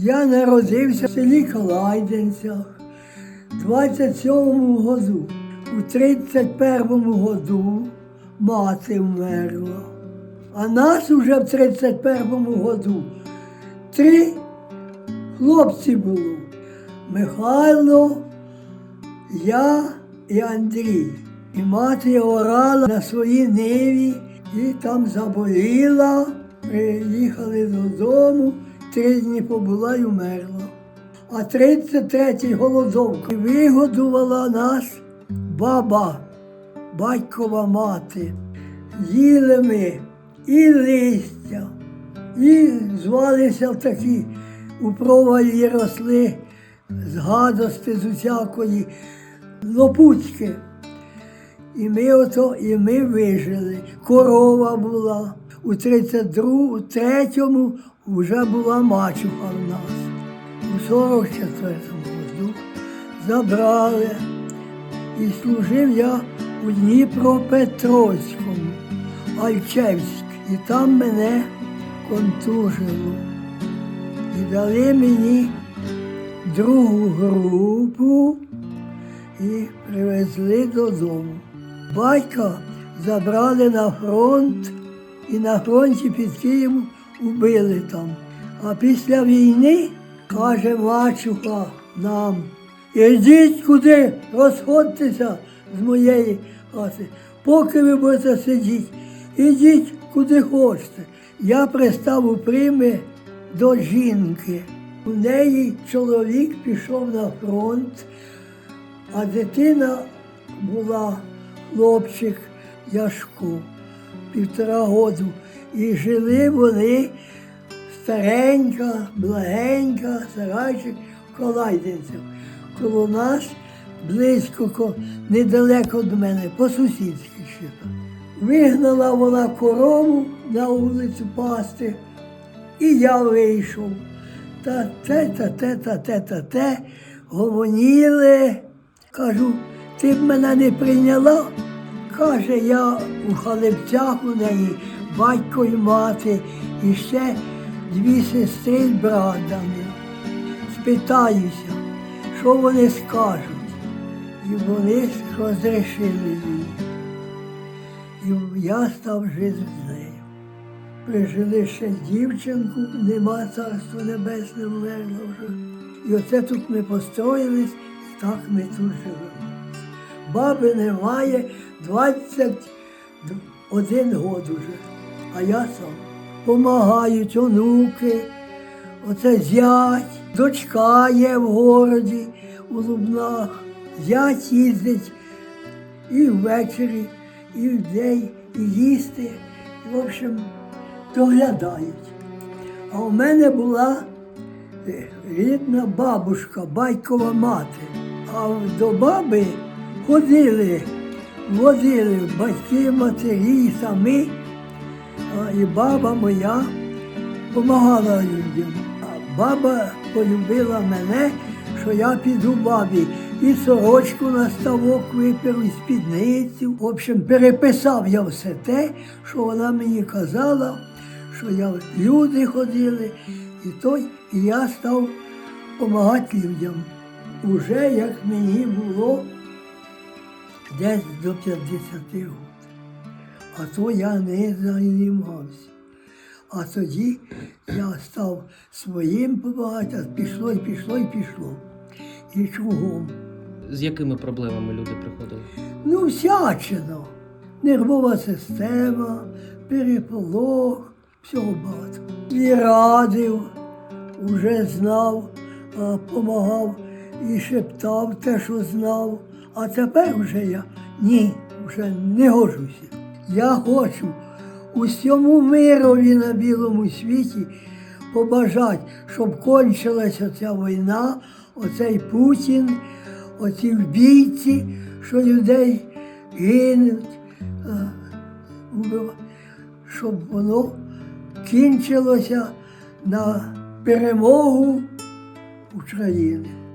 Я народився в селі Калайденцях в 27-му году. У 31-му году мати вмерла. А нас уже в 31-му году три хлопці було. Михайло, я і Андрій. І мати орала на своїй ниві і там заболіла. Приїхали додому, три дні побула і вмерла. А 33-й голодовка вигодувала нас баба, батькова мати. Їли ми і листя, і звалися такі у провалі росли з гадости, з усякої лопуцьки. І ми ото, і ми вижили. Корова була. У 32-му, 3-му вже була мачуха в нас. У 44-му году забрали. І служив я у Дніпропетровському, Альчевськ. І там мене контужило. І дали мені другу групу і привезли додому. Батька забрали на фронт і на фронті під Києвом убили там. А після війни каже мачуха нам, ідіть куди, розходьтеся з моєї хати. Поки ви будете сидіти, ідіть куди хочете. Я пристав у прийми до жінки. У неї чоловік пішов на фронт, а дитина була хлопчик Яшко, півтора году. І жили вони старенька, благенька, сарайчик колайденців. Коло нас, близько, недалеко від мене, по-сусідськи ще там. Вигнала вона корову на вулицю пасти, і я вийшов. Та те, та те, та те, та те, гомоніли. Кажу, ти б мене не прийняла? Каже, я у халепцях у неї батько і мати, і ще дві сестри і брат дали. Спитаюся, що вони скажуть. І вони розрішили її. І я став жити з нею. Прижили ще дівчинку, нема царства небесне вмерла вже. І оце тут ми построїлись, і так ми тут живемо. Баби немає 21 год уже, а я сам. Помагають онуки, оце зять, дочка є в городі, у Лубнах. Зять їздить і ввечері, і вдень, і їсти. В общем, доглядають. А у мене була е, рідна бабушка, батькова мати. А до баби ходили, возили батьки, матері, і самі. І баба моя допомагала людям. А баба полюбила мене, що я піду бабі. І сорочку на ставок випив, і спідницю. В общем, переписав я все те, що вона мені казала, що я люди ходили, і той, і я став допомагати людям. Уже як мені було десь до 50 років. А то я не займався. А тоді я став своїм допомагати, а пішло і пішло і пішло. І кругом. З якими проблемами люди приходили? Ну, всячина. Нервова система, переполох, всього багато. І радив, уже знав, помагав і шептав те, що знав. А тепер вже я ні, вже не гожуся. Я хочу усьому мирові на білому світі побажати, щоб кончилася ця війна, оцей Путін, оці вбійці, що людей гинуть, щоб воно кінчилося на перемогу України.